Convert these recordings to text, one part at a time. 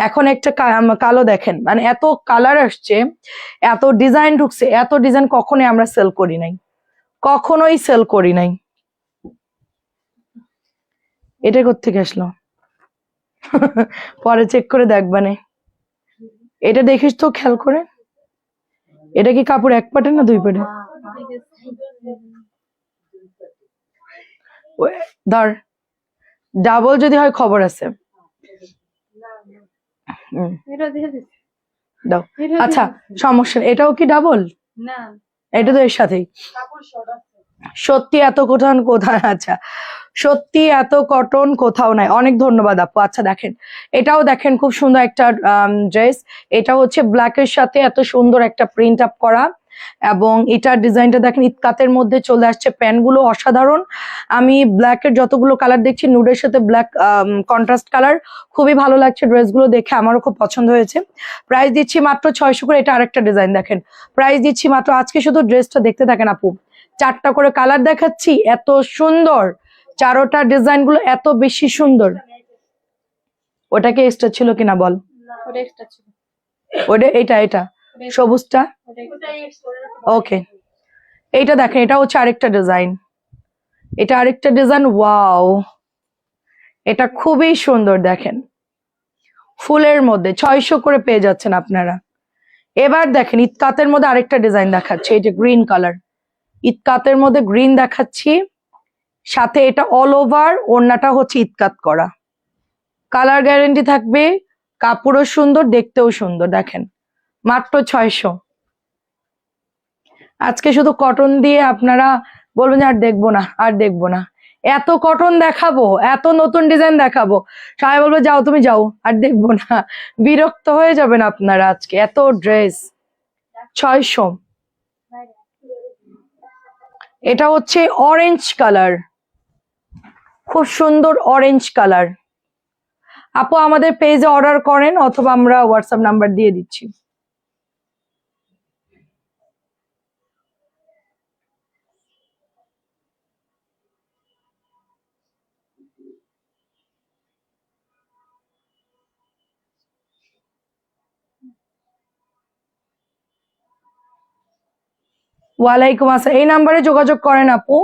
এখন একটা কালো দেখেন। মানে এত কালার আসছে, এত ডিজাইন ঢুকছে, এত ডিজাইন কখনোই আমরা সেল করি নাই। কখনোই সেল করি নাই। এটা কোথেকে আসলো? পরে চেক করে দেখবানে এটা দেখিস তো, খেয়াল করে। এটা কি কাপড় এক পাটে না দুই পাটে ধর ডাবল যদি হয় খবর আছে হুম, এটা দিয়ে দিচ্ছি দাও। আচ্ছা সমস্যা। এটাও কি ডাবল না। এটা তো এর সাথেই। সত্যি এত কটন কোথায়? আচ্ছা। সত্যি এত কটন কোথাও নাই। অনেক ধন্যবাদ আপু। আচ্ছা দেখেন। এটাও দেখেন খুব সুন্দর একটা ড্রেস এটা হচ্ছে ব্ল্যাক এর সাথে এত সুন্দর একটা প্রিন্ট আপ করা। এবং এটার ডিজাইনটা দেখেন ইতকাতের মধ্যে চলে আসছে। প্যান্টগুলো অসাধারণ। আমি ব্ল্যাক এর যতগুলো কালার দেখছি নুডের সাথে ব্ল্যাক কন্ট্রাস্ট কালার। খুবই ভালো লাগছে ড্রেসগুলো দেখে আমারও খুব পছন্দ হয়েছে। প্রাইস দিচ্ছি মাত্র ছয়শো করে এটা আরেকটা ডিজাইন দেখেন। প্রাইস দিচ্ছি মাত্র আজকে শুধু ড্রেসটা দেখতে থাকেন আপু। চারটা করে কালার দেখাচ্ছি এত সুন্দর। চারোটা ডিজাইনগুলো এত বেশি সুন্দর। ওটাকে এক্সট্রা ছিল কিনা বল? ওটা এক্সট্রা ছিল। ওটা এটা এটা। সবুজটা? ওকে এইটা দেখেন, এটা হচ্ছে আরেকটা ডিজাইন এটা আরেকটা ডিজাইন ওয়াও এটা খুবই সুন্দর, দেখেন। ফুলের মধ্যে, ছয়শো করে পেয়ে যাচ্ছেন আপনারা। এবার দেখেন, ইতকাতের মধ্যে আরেকটা ডিজাইন দেখাচ্ছি, এই যে গ্রিন কালার ইতকাতের মধ্যে গ্রিন দেখাচ্ছি, সাথে এটা অল ওভার ওড়নাটা হচ্ছে ইতকাত করা। কালার গ্যারেন্টি থাকবে, কাপড়ও সুন্দর, দেখতেও সুন্দর, দেখেন। মাত্র ছয়শো। আজকে শুধু কটন দিয়ে আপনারা বলবেন আর দেখব না, আর দেখব না। এত কটন দেখাবো, এত নতুন ডিজাইন দেখাবো। সবাই বলবে, যাও তুমি যাও, আর দেখব না। বিরক্ত হয়ে যাবেন আপনারা আজকে, এত ড্রেস ছয়শো। এটা হচ্ছে অরেঞ্জ কালার খুব সুন্দর অরেঞ্জ কালার আপু আমাদের পেজে অর্ডার করেন, অথবা আমরা হোয়াটসঅ্যাপ নাম্বার দিয়ে দিচ্ছি। ওয়ালাইকুম আসসালাম। এই নাম্বারে যোগাযোগ করেন আপু।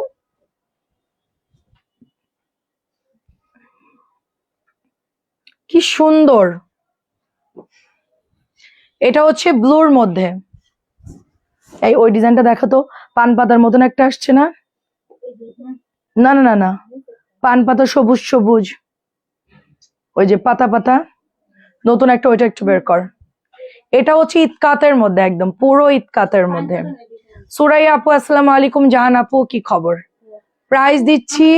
কি সুন্দর। এটা হচ্ছে ব্লুর মধ্যে। এই, ওই ডিজাইনটা দেখো তো, পান পাতার মতন একটা আসছে না? না না না না। পান পাতা সবুজ সবুজ। ওই যে পাতা পাতা। নতুন একটা, ওইটা একটু বের কর। এটা হচ্ছে ইতকাতের মধ্যে, একদম পুরো ইতকাতের মধ্যে। সুরাই আপু আসসালামু আলাইকুম জাহান আপু কি খবর? প্রাইস দিচ্ছি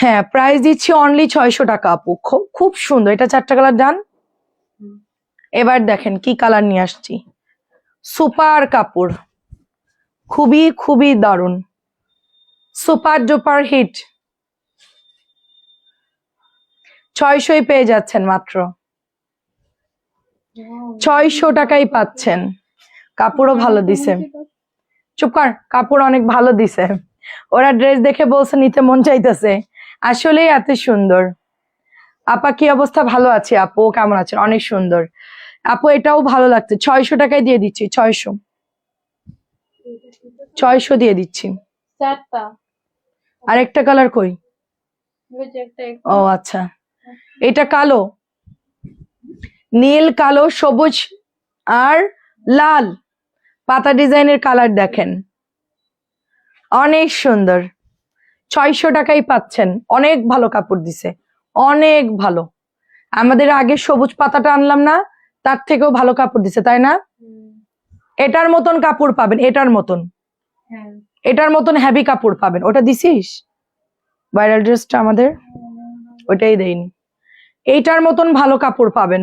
হ্যাঁ প্রাইস দিচ্ছি অনলি ছয়শো টাকা আপু। খুব সুন্দর এটা চারটা কালার ডান এবার দেখেন কি কালার নিয়ে আসছি। সুপার কাপড়। খুবই খুবই দারুণ। Super duper hit. ছয়শই পেয়ে যাচ্ছেন মাত্র। ছয়শো টাকাই পাচ্ছেন। কাপড়ও ভালো দিছে। চুপ কর কাপড় অনেক ভালো দিছে। ওরা ড্রেস দেখে বলছে নিতে মন চাইতেছে। আসলেই এত সুন্দর। আপা কি অবস্থা? ভালো আছে আপু কেমন আছেন? অনেক সুন্দর। আপু এটাও ভালো লাগছে। ছয়শো টাকায় দিয়ে দিচ্ছি ছয়শো। ছয়শো দিয়ে দিচ্ছি। আর একটা কালার কই? ও আচ্ছা। এটা কালো। নীল কালো সবুজ আর লাল। পাতা ডিজাইনের কালার দেখেন। অনেক সুন্দর। ছয়শো টাকাই পাচ্ছেন। অনেক ভালো কাপড় দিছে। অনেক ভালো। আমাদের আগে সবুজ পাতাটা আনলাম না তার থেকেও ভালো কাপড় দিছে তাই না? এটার মতন কাপড় পাবেন এটার মতন। হ্যাঁ। এটার মতন হ্যাভি কাপড় পাবেন। ওটা দিছিস? ভাইরাল ড্রেসটা আমাদের? ওটাই দেয়নি এইটার মতন ভালো কাপড় পাবেন।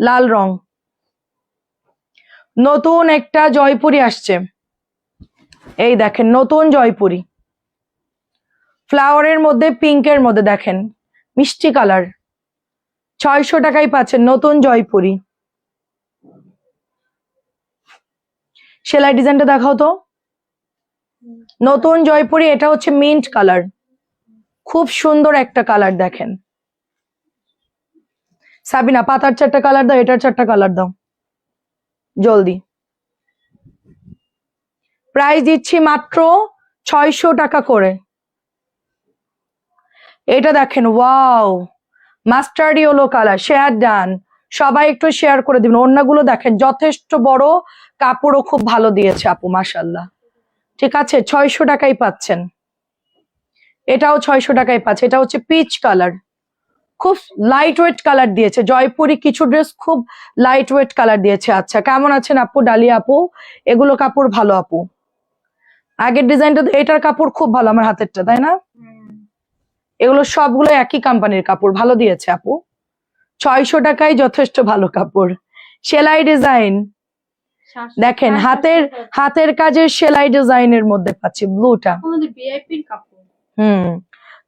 লাল রং। নতুন একটা জয়পুরি আসছে। এই দেখেন, নতুন জয়পুরি। ফ্লাওয়ারের মধ্যে পিঙ্কের মধ্যে দেখেন, মিষ্টি কালার ছয়শো টাকায় পাচ্ছেন নতুন জয়পুরি। সেলাই ডিজাইনটা দেখাও তো। নতুন জয়পুরি, এটা হচ্ছে মিন্ট কালার খুব সুন্দর একটা কালার দেখেন। সাবিনা, পাতার চারটা কালার দাও, এটার চারটা কালার দাও। জলদি। প্রাইস দিচ্ছি মাত্র ছয়শো টাকা করে। এটা দেখেন wow mustard yellow colour share done সবাই একটু শেয়ার করে দিবেন। অন্যগুলো দেখেন, যথেষ্ট বড়, কাপড়ও খুব ভালো দিয়েছে আপু মাসাল্লাহ ঠিক আছে, ছয়শো টাকাই পাচ্ছেন। এটাও ছয়শো টাকায় পাচ্ছে। এটা হচ্ছে পিচ কালার খুব লাইট ওয়েট কালার দিয়েছে। জয়পুরি কিছু ড্রেস খুব লাইট ওয়েট কালার দিয়েছে। আচ্ছা কেমন আছেন আপু ডালিয়া আপু? এগুলো কাপড় ভালো আপু? আগের ডিজাইনটা এটার কাপড় খুব ভালো আমার হাতেরটা তাই না? এগুলো সবগুলো একই কোম্পানির কাপড় ভালো দিয়েছে আপু। ছয়শো টাকায় যথেষ্ট ভালো কাপড়। সেলাই ডিজাইন দেখেন হাতের হাতের কাজের সেলাই ডিজাইনের মধ্যে পাচ্ছি ব্লুটা হুম।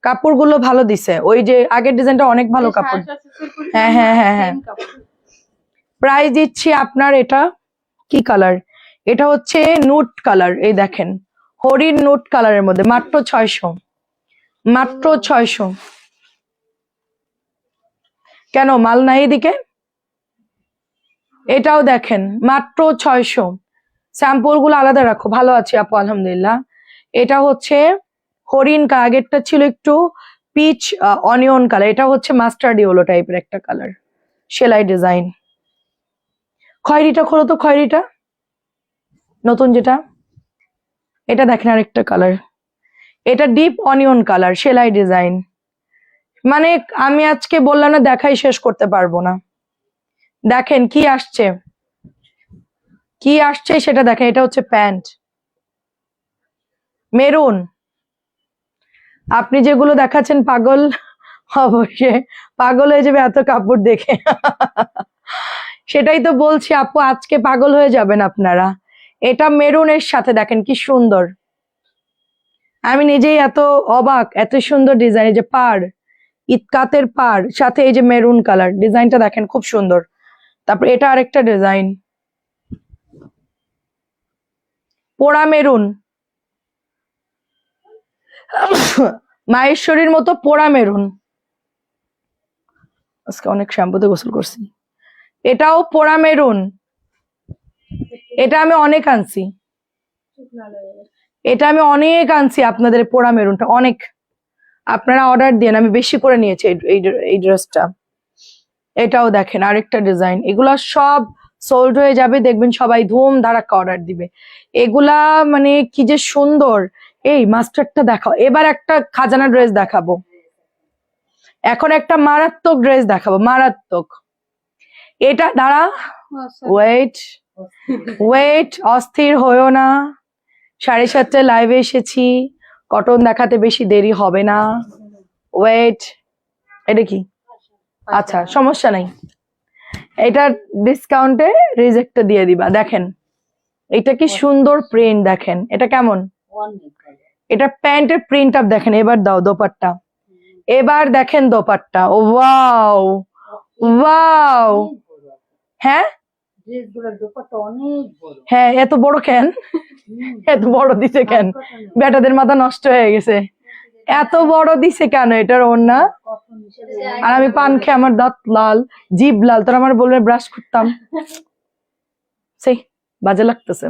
কাপড়গুলো ভালো দিছে। ওই যে আগের ডিজাইনটা অনেক ভালো কাপড়। সাতশোর করে হ্যাঁ, হ্যাঁ, হ্যাঁ, হ্যাঁ। প্রাইস দিচ্ছি আপনার এটা কি কালার? এটা হচ্ছে নুট কালার এই দেখেন। হরিণ নুট কালারের মধ্যে মাত্র ছয়শো। মাত্র ছয়শো। কেন মাল নাই এদিকে? এটাও দেখেন মাত্র ছয়শো। স্যাম্পলগুলো আলাদা রাখো ভালো আছি আপু আলহামদুলিল্লাহ। এটা হচ্ছে হরিণ আগেরটা ছিল একটু পিচ অনিয়ন কালার এটা হচ্ছে মাস্টার্ড ইয়েলো টাইপের একটা কালার সেলাই ডিজাইন খয়েরিটা খোলো তো খয়েরিটা। নতুন যেটা। এটা দেখেন আরেকটা কালার এটা ডিপ অনিয়ন কালার সেলাই ডিজাইন মানে আমি আজকে বললাম না, দেখাই শেষ করতে পারব না। দেখেন কি আসছে। কি আসছে সেটা দেখেন, এটা হচ্ছে প্যান্ট। মেরুন। আপনি যেগুলো দেখাচ্ছেন পাগল, অবশ্যই পাগল হয়ে যাবে এত কাপড় দেখে। সেটাই তো বলছি, আপু, আজকে পাগল হয়ে যাবেন আপনারা। এটা মেরুনের সাথে দেখেন, কি সুন্দর। আমি নিজেই এত অবাক, এত সুন্দর ডিজাইন, এই যে পার ইতকাতের পার, সাথে এই যে মেরুন কালার, ডিজাইনটা দেখেন খুব সুন্দর। তারপর এটা আরেকটা ডিজাইন। পোড়া মেরুন। মায়েশ্বরীর মতো পোড়া মেরুন। আজকে অনেক শ্যাম্পুতে গোসল করছি। এটাও পোড়া মেরুন। এটা আমি অনেক আনছি। এটা আমি অনেক আনছি আপনাদের পোড়া মেরুনটা, অনেক। আপনারা অর্ডার দেন আমি বেশি করে নিয়েছি এই ড্রেসটা। এটাও দেখেন, আরেকটা ডিজাইন। এগুলা সব সোল্ড হয়ে যাবে, দেখবেন সবাই ধুম ধারাক্কা অর্ডার দিবে। এগুলা মানে কি যে সুন্দর। এই মাস্টারটা দেখাও। এবার একটা খাজানা ড্রেস দেখাবো। এখন একটা মারাত্মক ড্রেস দেখাবো মারাত্মক। এটা দাঁড়া ওয়েট ওয়েট অস্থির হয়েও না। সাড়ে সাতটায় লাইভে এসেছি। কটন দেখাতে বেশি দেরি হবে না। ওয়েট এটা কি? আচ্ছা সমস্যা নাই। এটা ডিসকাউন্টে রিজেক্টটা দিয়ে দিবা। দেখেন এটা কি সুন্দর প্রিন্ট দেখেন। এটা কেমন? এটা প্যান্টের প্রিন্ট আপ দেখেন এবার দাও দোপাট্টা। এবার দেখেন দোপাট্টা ও ওয়াও। ওয়াও হ্যাঁ? হ্যাঁ এত বড় কেন? এত বড় দিছে কেন? বেটাদের মাথা নষ্ট হয়ে গেছে। এত বড় দিছে কেন এটার ওড়না? আর আমি পান খেয়ে আমার দাঁত লাল জিভ লাল তোর আমার বলবে ব্রাশ করতাম সেই বাজে লাগতেছে।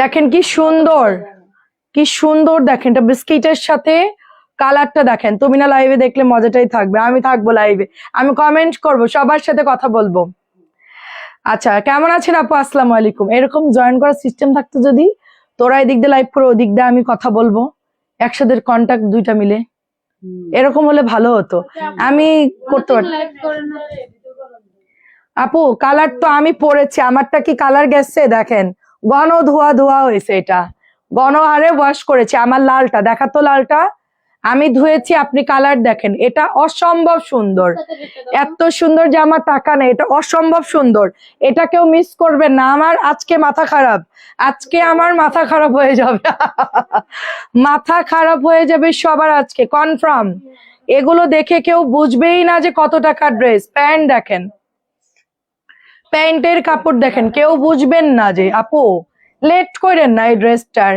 দেখেন কি সুন্দর কি সুন্দর দেখেন, এটা বিস্কিটের সাথে কালারটা দেখেন। তুমি না লাইভে দেখলে মজাটাই থাকবে, আমি থাকব লাইভে আমি কমেন্ট করব, সবার সাথে কথা বলব। আচ্ছা কেমন আছেন আপু? আসসালামু আলাইকুম। এরকম জয়েন করার সিস্টেম থাকতো যদি, তোরা এদিক দিয়ে লাইভ করে ওদিক দিয়ে আমি কথা বলব, একসাথে কন্টাক্ট দুইটা মিলে। এরকম হলে ভালো হতো। আমি করতে না আপু কালার তো আমি পরেছি, আমারটা কি কালার গেছে? দেখেন। ঘন ধোয়া ধোয়া হয়েছে এটা। গণহারে ওয়াশ করেছে, আমার লালটা, দেখা তো লালটা? আমি ধুয়েছি, আপনি কালার দেখেন, এটা অসম্ভব সুন্দর। এত সুন্দর যে আমার টাকা নেই, এটা অসম্ভব সুন্দর। এটা কেউ মিস করবে না, আমার আজকে মাথা খারাপ। আজকে আমার মাথা খারাপ হয়ে যাবে। মাথা খারাপ হয়ে যাবে সবার আজকে কনফার্ম এগুলো দেখে কেউ বুঝবেই না যে কত টাকার ড্রেস প্যান্ট দেখেন। প্যান্টের কাপড় দেখেন কেউ বুঝবেন না যে আপু লেট করেন না এই ড্রেসটার।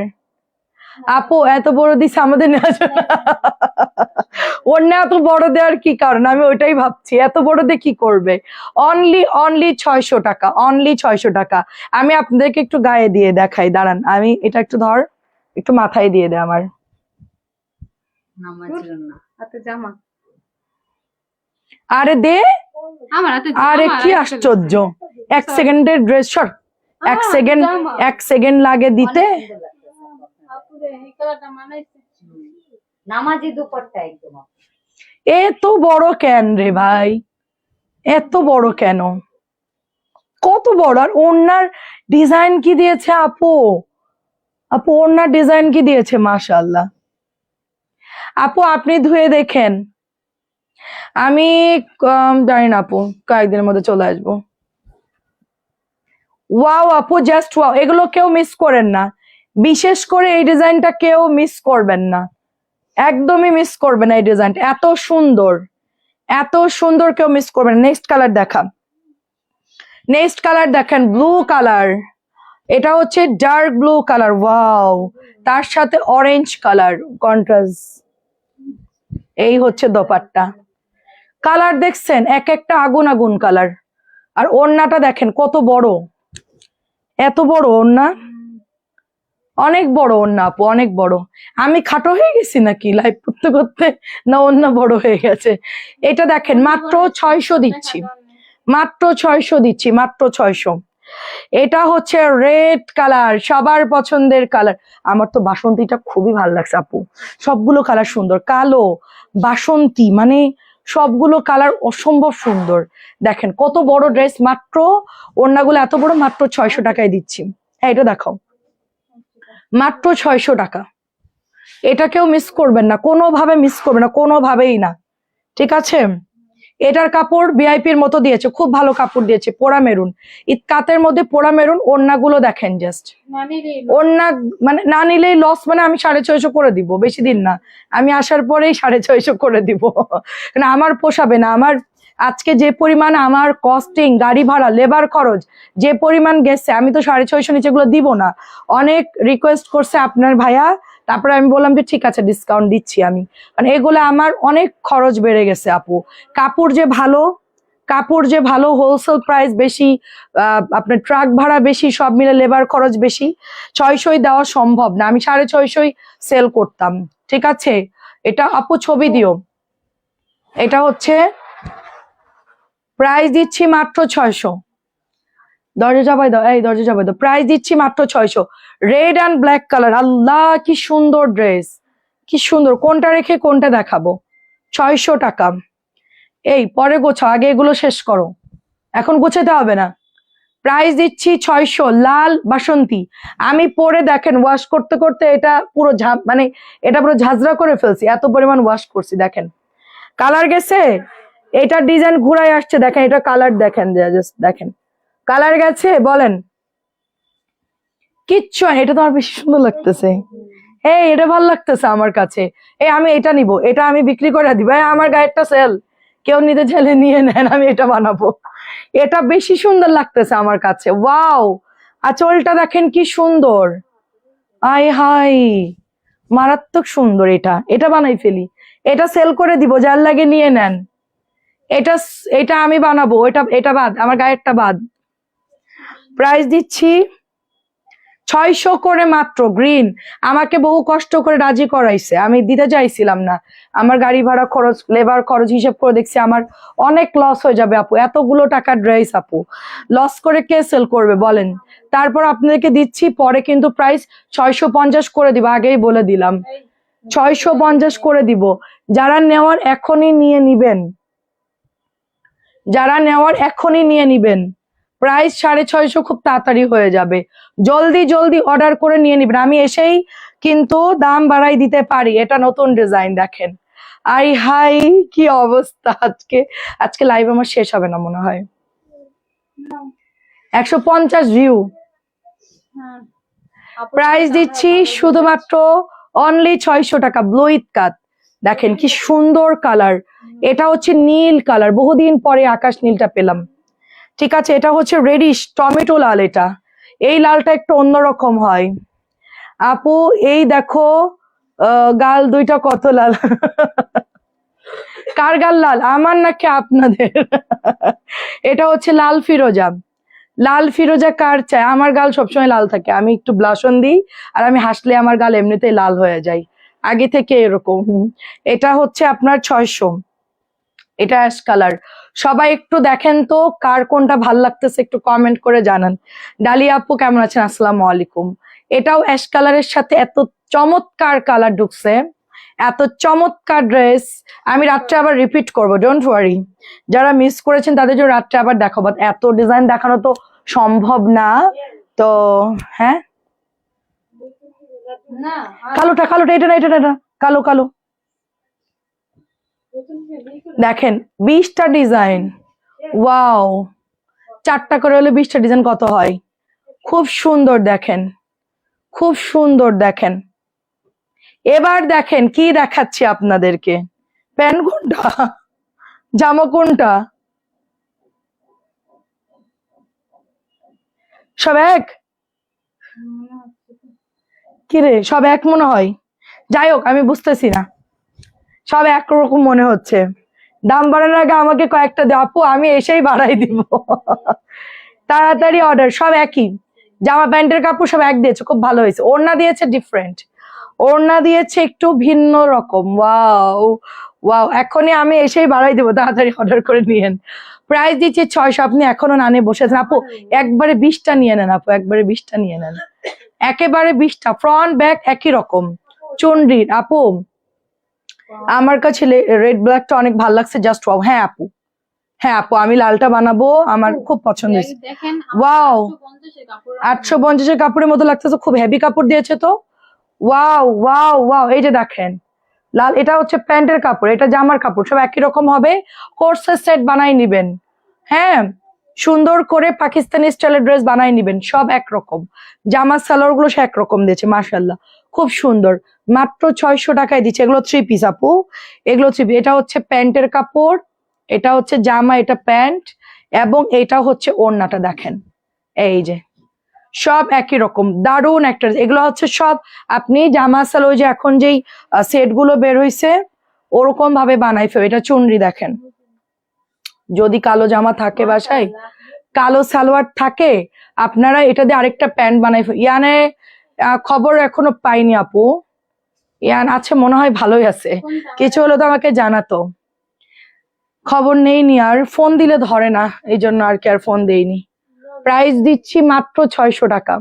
আপু এত বড় দিছে আমাদের অন্য এত বড় দেওয়ার কি কারণ? আমি ওইটাই ভাবছি এত বড় দিয়ে কি করবে? অনলি অনলি ছয়শো টাকা অনলি ছয়শো টাকা। আমি আপনাদেরকে একটু গায়ে দিয়ে দেখাই দাঁড়ান। আমি এটা একটু ধর একটু মাথায় দিয়ে দে আমার। আরে দে আরে কি আশ্চর্য। এক সেকেন্ডের ড্রেস শর্ট এক সেকেন্ড এক সেকেন্ড লাগে দিতে। দুপাট্টা একদম এত বড় কেন রে ভাই? এত বড় কেন? কত বড়? আর ওনার ডিজাইন কি দিয়েছে আপু? আপু ওনার ডিজাইন কি দিয়েছে? মাশাল্লাহ আপু আপনি ধুয়ে দেখেন। আমি জানি না আপু, কয়েকদিনের মধ্যে চলে আসব। ওয়াও আপু জাস্ট ওয়াও, এগুলো কেউ মিস করেন না। বিশেষ করে এই ডিজাইনটা কেউ মিস করবেন না। একদমই মিস করবে না এই ডিজাইনটা, এত সুন্দর। এত সুন্দর কেউ মিস করবে না। নেক্সট কালার দেখা নেক্সট কালার দেখেন ব্লু কালার এটা হচ্ছে ডার্ক ব্লু কালার ওয়াও। তার সাথে অরেঞ্জ কালার কন্ট্রাস্ট এই হচ্ছে দোপাট্টা। কালার দেখছেন? এক একটা আগুন আগুন কালার। আর ওড়নাটা দেখেন, কত বড়। এত বড় ওড়না? অনেক বড় ওড়না আপু, অনেক বড়। আমি খাটো হয়ে গেছি নাকি লাইভ করতে করতে? না অন্য বড় হয়ে গেছে? এটা দেখেন, মাত্র ছয়শো দিচ্ছি। মাত্র ছয়শো দিচ্ছি, মাত্র ছয়শো। এটা হচ্ছে রেড কালার সবার পছন্দের কালার আমার তো বাসন্তীটা খুবই ভালো লাগছে আপু। সবগুলো কালার সুন্দর। কালো, বাসন্তী মানে সবগুলো কালার অসম্ভব সুন্দর। দেখেন, কত বড় ড্রেস মাত্র ওড়নাগুলো এত বড়, মাত্র ছয়শো টাকায় দিচ্ছি। হ্যাঁ এটা দেখাও। মাত্র ছয়শো টাকা। এটা কেউ মিস করবেন না, কোনোভাবে মিস করবেন না, কোনোভাবেই না। ঠিক আছে? এটার কাপড় ভিআইপির মতো দিয়েছে খুব ভালো কাপড় দিয়েছে পোড়া মেরুন। কাতের মধ্যে পোড়া মেরুন ওড়নাগুলো দেখেন জাস্ট ওড়না মানে না নিলেই লস মানে আমি সাড়ে ছয়শো করে দিব বেশি দিন না। আমি আসার পরেই সাড়ে ছয়শো করে দিব। না আমার পোষাবে না আমার আজকে যে পরিমাণ আমার কস্টিং গাড়ি ভাড়া লেবার খরচ যে পরিমাণ গেছে আমি তো সাড়ে ছয়শো নিচেগুলো দিব না। অনেক রিকোয়েস্ট করছে আপনার ভাইয়া তারপরে আমি বললাম যে, ঠিক আছে ডিসকাউন্ট দিচ্ছি আমি। মানে এগুলো আমার অনেক খরচ বেড়ে গেছে, আপু। কাপড় যে ভালো, কাপড় যে ভালো হোলসেল প্রাইস বেশি আপনার ট্রাক ভাড়া বেশি, সব মিলে লেবার খরচ বেশি, ছয়শই দেওয়া সম্ভব না। আমি সাড়ে ছয়শই সেল করতাম, ঠিক আছে? এটা আপু ছবি দিও। এটা হচ্ছে প্রাইস দিচ্ছি মাত্র ছয়শো। দরজা চাপাই দাও, এই দরজা চাপাই দাও। প্রাইস দিচ্ছি মাত্র ছয়শো। রেড অ্যান্ড ব্ল্যাক কালার আল্লাহ, কি সুন্দর ড্রেস কি সুন্দর। কোনটা রেখে কোনটা দেখাবো? ছয়শো টাকা। এই, পরে গোছাও। আগে এগুলো শেষ করো। এখন গোছাতে হবে না। প্রাইস দিচ্ছি ছয়শো। লাল বাসন্তী। আমি পরে দেখেন ওয়াশ করতে করতে এটা পুরো মানে এটা পুরো ঝাঁঝরা করে ফেলছি। এত পরিমাণ ওয়াশ করছি, দেখেন। কালার গেছে? এটা ডিজাইন ঘুরাই আসছে, দেখেন। এটা কালার দেখেন দেখেন। কালার গেছে? বলেন। কিচ্ছু হয় এটা তো আমার বেশি সুন্দর লাগতেছে। এই, এটা ভালো লাগতেছে আমার কাছে। এই, আমি এটা নিব, এটা আমি বিক্রি করে দিব। আমার গায়েরটা সেল কেউ নিতে চাইলে নিয়ে নেন, আমি এটা বানাবো। এটা বেশি সুন্দর লাগতেছে আমার কাছে। ওয়াও! আঁচলটা দেখেন কি সুন্দর। আই হাই মারাত্মক সুন্দর এটা। এটা বানাই ফেলি। এটা সেল করে দিব, যার লাগে নিয়ে নেন। এটা এটা আমি বানাবো এটা এটা বাদ, আমার গায়েরটা বাদ। প্রাইস দিচ্ছি ছয়শো করে মাত্র গ্রিন আমাকে বহু কষ্ট করে রাজি করাইছে। আমি দিতে চাইছিলাম না। আমার গাড়ি ভাড়া খরচ লেবার খরচ হিসেব করে দেখছি আমার অনেক লস হয়ে যাবে আপু। এতগুলো টাকার ড্রেস আপু। লস করে কে সেল করবে বলেন? তারপর আপনাদেরকে দিচ্ছি, পরে কিন্তু প্রাইস ছয়শো পঞ্চাশ করে দিব, আগেই বলে দিলাম। ছয়শো পঞ্চাশ করে দিব। যারা নেওয়ার এখনই নিয়ে নিবেন। যারা নেওয়ার এখনই নিয়ে নিবেন। প্রাইস সাড়ে ছয়শো খুব তাড়াতাড়ি হয়ে যাবে। জলদি জলদি অর্ডার করে নিয়ে নিবেন। আমি এসেই কিন্তু দাম বাড়াই দিতে পারি। এটা নতুন ডিজাইন দেখেন। আই হাই, কি অবস্থা আজকে। আজকে লাইভ আমার শেষ হবে না মনে হয়। একশো পঞ্চাশ ভিউ। প্রাইস দিচ্ছি শুধুমাত্র অনলি ছয়শো টাকা। ব্লু কাত দেখেন কি সুন্দর কালার এটা হচ্ছে নীল কালার বহুদিন পরে আকাশ নীলটা পেলাম। ঠিক আছে, এটা হচ্ছে রেডিশ টমেটো লাল এটা। এই লালটা একটু অন্যরকম হয়। আপু, এই দেখো গাল দুইটা কত লাল? কার গাল লাল? আমার নাকি আপনাদের? এটা হচ্ছে লাল ফিরোজা। লাল ফিরোজা কার চাই? আমার গাল সবসময় লাল থাকে। আমি একটু ব্লাশন দিই, আর আমি হাসলে আমার গাল এমনিতেই লাল হয়ে যায়। আগে থেকে এরকম এটা হচ্ছে আপনার ছয়শো। এটা অ্যাশ কালার সবাই একটু দেখেন তো কার কোনটা ভালো লাগতেছে একটু কমেন্ট করে জানান। ডালিয়া আপু কেমন আছেন? আসসালামু আলাইকুম। এটাও অ্যাশ কালারের সাথে এত চমৎকার কালার ঢুকছে এত চমৎকার ড্রেস আমি রাত্রে আবার রিপিট করব ডোন্ট ওয়ারি যারা মিস করেছেন তাদের জন্য রাত্রে আবার দেখাবো। এত ডিজাইন দেখানো তো সম্ভব না। তো হ্যাঁ? না কালোটা কালোটা এটা না এটা না এটা না। কালো কালো। দেখেন, বিশটা ডিজাইন ওয়াও চারটা করে হলে বিশটা ডিজাইন কত হয়? খুব সুন্দর দেখেন, খুব সুন্দর দেখেন। এবার দেখেন, কি দেখাচ্ছি আপনাদেরকে? প্যান্ট কোনটা? জামা কোনটা? সব এক? কিরে সব এক মনে হয়? যাই হোক, আমি বুঝতেছি না। সব একরকম মনে হচ্ছে। দাম বাড়ানোর আগে আমাকে কয়েকটা দে, আপু, আমি এসেই বাড়াই দিব। তাড়াতাড়ি অর্ডার সব একই। জামা প্যান্টের কাপড় সব এক দিয়েছে, খুব ভালো হয়েছে। ওড়না দিয়েছে ডিফারেন্ট ওড়না দিয়েছে একটু ভিন্ন রকম। ওয়াও ওয়াও এখনই আমি এসেই বাড়াই দেবো, তাড়াতাড়ি অর্ডার করে নিয়েন। প্রাইস দিচ্ছি ছয়শো, আপনি এখনও নানে বসে আছেন। আপু, একবারে বিশটা নিয়ে নেন, আপু, একবারে বিশটা নিয়ে নেন। একেবারে বিশটা ফ্রন্ট ব্যাক একই রকম। চন্ডীর আপু আমার কাছে রেড ব্ল্যাকটা অনেক ভালো লাগছে জাস্ট ওয়াও হ্যাঁ আপু। হ্যাঁ আপু আমি লালটা বানাবো আমার খুব পছন্দ হয়েছে! কাপড় আটশো পঞ্চাশের কাপড়ের মতো লাগতেছে খুব হেভি কাপড় দিয়েছে তো। ওয়াও ওয়াও ওয়াও এই যে দেখেন লাল এটা হচ্ছে প্যান্টের কাপড় এটা জামার কাপড় সব একই রকম হবে। কোর্সের সেট বানাই নিবেন। হ্যাঁ সুন্দর করে পাকিস্তানি স্টাইলের ড্রেস বানাই নিবেন সব একরকম। জামা সালোয়ারগুলো সে একরকম দিয়েছে মাশাল্লাহ খুব সুন্দর। মাত্র ছয়শো টাকায় দিচ্ছে। এগুলো থ্রি পিস আপু। এগুলো থ্রি এটা হচ্ছে প্যান্টের কাপড়, এটা হচ্ছে জামা, এটা প্যান্ট এবং এটা হচ্ছে ওড়নাটা দেখেন। এই যে, সব একই রকম। দারুণ একটা এগুলো হচ্ছে সব আপনি জামা সাল যে এখন যেই সেটগুলো বের হইছে, ওরকম ভাবে বানাই ফেল এটা চুনরি দেখেন। যদি কালো জামা থাকে বাসায়, কালো সালোয়ার থাকে, আপনারা এটা দিয়ে আরেকটা প্যান্ট বানাই ইয়ানে খবর এখনও পাইনি আপু। ইয়ান আছে মনে হয় ভালোই আছে। কিছু হলো তো আমাকে জানাতো। খবর নেইনি আর ফোন দিলে ধরে না এই জন্য আর কি আর ফোন দেইনি। প্রাইস দিচ্ছি মাত্র ছয়শো টাকা।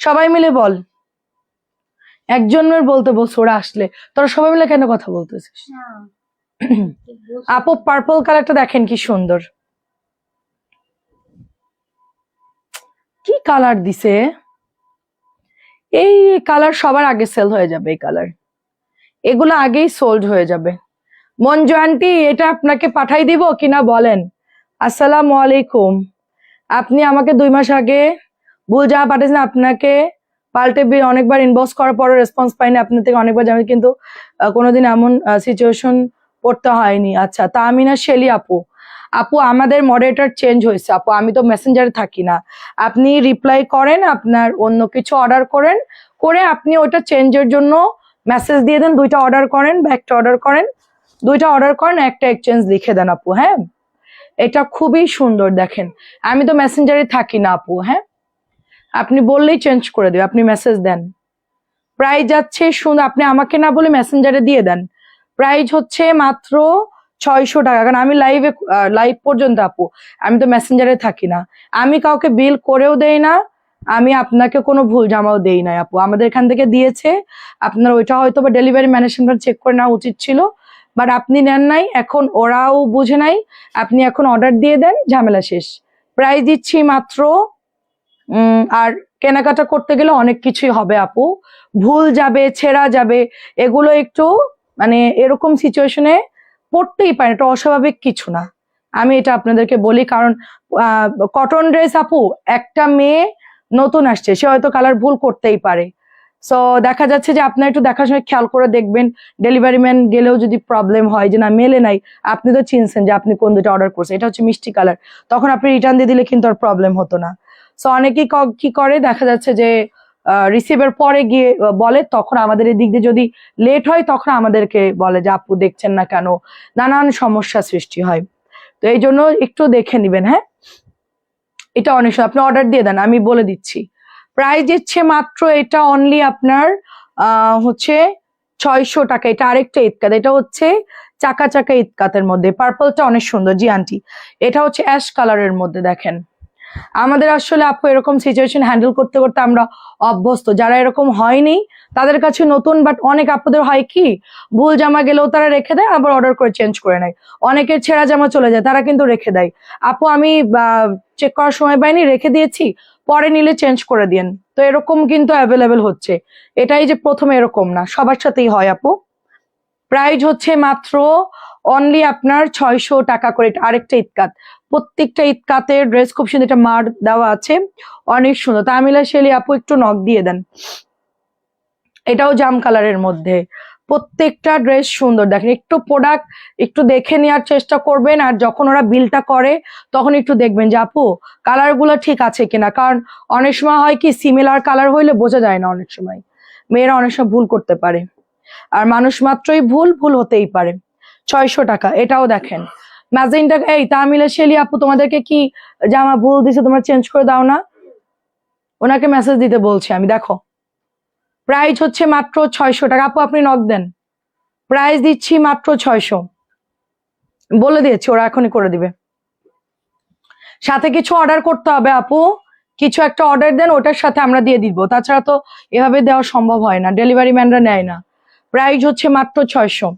সবাই মিলে বল। একজনের বলতে বলছো ওরা আসলে। তোরা সবাই মিলে কেন কথা বলতেছিস। আপু পার্পল কালারটা দেখেন কি সুন্দর। কালার দিছে। এই কালার সবার আগে সেল হয়ে যাবে এই কালার এগুলো আগেই সোল্ড হয়ে যাবে। মঞ্জু আন্টি এটা আপনাকে পাঠাই দিব কিনা বলেন? আসসালামু আলাইকুম। আপনি আমাকে দুই মাস আগে ভুল যা পাঠিয়েছেন, আপনাকে পাল্টে অনেকবার ইনবক্স করার পরও রেসপন্স পাইনি। আপনার থেকে অনেকবার আমি কিন্তু কোনোদিন এমন সিচুয়েশন পড়তে হয়নি। আচ্ছা তা আমি না, শেলি আপু। আপু, আমাদের মডারেটর চেঞ্জ হয়েছে, আপু, আমি তো মেসেঞ্জারে থাকি না। আপনি রিপ্লাই করেন, আপনার অন্য কিছু অর্ডার করেন, করে আপনি ওটা চেঞ্জের জন্য মেসেজ দিয়ে দেন, দুইটা অর্ডার করেন, বা একটা অর্ডার করেন, দুইটা অর্ডার করেন, একটা এক্সচেঞ্জ লিখে দেন আপু হ্যাঁ? এটা খুবই সুন্দর, দেখেন। আমি তো মেসেঞ্জারে থাকি না, আপু হ্যাঁ? আপনি বললেই চেঞ্জ করে দেবে, আপনি মেসেজ দেন। প্রাইজ যাচ্ছে সুন্দর আপনি আমাকে না বলে মেসেঞ্জারে দিয়ে দেন। প্রাইজ হচ্ছে মাত্র ছয়শো টাকা, কারণ আমি লাইভে লাইভ পর্যন্ত আপু, আমি তো মেসেঞ্জারে থাকি না। আমি কাউকে বিল করেও দেই না, আমি আপনাকে কোনো ভুল জামাও দেই নাই আপু। আমাদের এখান থেকে দিয়েছে, আপনার ওইটা হয়তো বা ডেলিভারি ম্যানেজমেন্ট চেক করে নেওয়া উচিত ছিল বাট আপনি নেন নাই, এখন ওরাও বুঝে নাই, আপনি এখন অর্ডার দিয়ে দেন, ঝামেলা শেষ। প্রাইস দিচ্ছি মাত্র আর কেনাকাটা করতে গেলে অনেক কিছুই হবে আপু। ভুল যাবে, ছেঁড়া যাবে, এগুলো একটু মানে এরকম সিচুয়েশনে পড়তেই পারে এটা অস্বাভাবিক কিছু না। আমি এটা আপনাদেরকে বলি কারণ কটন ড্রেস আপু, একটা মেয়ে নতুন আসছে, সে হয়তো কালার ভুল করতেই পারে। সো দেখা যাচ্ছে যে আপনার একটু দেখার সময় খেয়াল করে দেখবেন ডেলিভারি ম্যান গেলেও যদি প্রবলেম হয় যে না, মেলে নাই, আপনি তো চিনছেন যে আপনি কোন দুটো অর্ডার করছেন, এটা হচ্ছে মিষ্টি কালার তখন আপনি রিটার্ন দিয়ে দিলে কিন্তু আর প্রবলেম হতো না। সো অনেকেই কি করে, দেখা যাচ্ছে যে রিসিভের পরে গিয়ে বলে, তখন আমাদের এই দিক দিয়ে যদি লেট হয়, তখন আমাদেরকে বলে যে, আপু, দেখছেন না কেন? নানান সমস্যা সৃষ্টি হয়। তো এই জন্য একটু দেখে নিবেন হ্যাঁ? এটা অনেক আপনি অর্ডার দিয়ে দেন, আমি বলে দিচ্ছি। প্রাইস দিচ্ছে মাত্র এটা অনলি আপনার হচ্ছে ছয়শো টাকা। এটা আরেকটা ইতকাত, এটা হচ্ছে চাকা চাকা ইতকাতের মধ্যে। পার্পলটা অনেক সুন্দর, জি আন্টি। এটা হচ্ছে অ্যাশ কালারের মধ্যে, দেখেন। আমাদের আসলে আপু এরকম সিচুয়েশন হ্যান্ডেল করতে করতে আমরা অভ্যস্ত। যারা এরকম হয়নি, তাদের কাছে নতুন বাট অনেক আপুদের হয় কি, ভুল জামা গেলেও তারা রেখে দেয়, আবার অর্ডার করে চেঞ্জ করে নেয়। অনেকের ছেঁড়া জামা চলে যায়, তারা কিন্তু রেখে দেয়। আপু, আমি চেক করার সময় পাইনি, রেখে দিয়েছি, পরে নিলে চেঞ্জ করে দিয়েন। তো এরকম কিন্তু অ্যাভেলেবেল হচ্ছে। এটাই যে প্রথমে এরকম না, সবার সাথেই হয় আপু। প্রাইজ হচ্ছে মাত্র অনলি আপনার ছয়শো টাকা করে, আরেকটা ইতকাত প্রত্যেকটা ইতকাতের ড্রেস খুব সুন্দর একটা মার দেওয়া আছে। অনেক সুন্দর। তামিলা শেলি, আপু একটু নখ দিয়ে দেন। এটাও জাম কালারের মধ্যে। প্রত্যেকটা ড্রেস সুন্দর। দেখেন, একটু প্রোডাক্ট একটু দেখে নেওয়ার চেষ্টা করবেন আর যখন ওরা বিলটা করে, তখন একটু দেখবেন যে, আপু কালারগুলো ঠিক আছে কিনা? কারণ অনেক সময় হয় কি সিমিলার কালার হইলে বোঝা যায় না অনেক সময়। মেয়েরা অনেক সময় ভুল করতে পারে। আর মানুষ মাত্রই ভুল ভুল হতেই পারে। ছয়শো টাকা। এটাও দেখেন। ম্যাজিনটা এই তামিলে শেলি আপু তোমাদেরকে কি জামা ভুল দিছে তোমরা চেঞ্জ করে দাও না? ওনাকে মেসেজ দিতে বলছি আমি, দেখো। প্রাইস হচ্ছে মাত্র ছয়শো টাকা। আপু, আপনি নক দেন। প্রাইস দিচ্ছি মাত্র ছয়শো। বলে দিয়েছি, ওরা এখনই করে দিবে। সাথে কিছু অর্ডার করতে হবে আপু। কিছু একটা অর্ডার দেন, ওটার সাথে আমরা দিয়ে দিব। তাছাড়া তো এভাবে দেওয়া সম্ভব হয় না। ডেলিভারি ম্যানরা নেয় না। প্রাইস হচ্ছে মাত্র ছয়শো।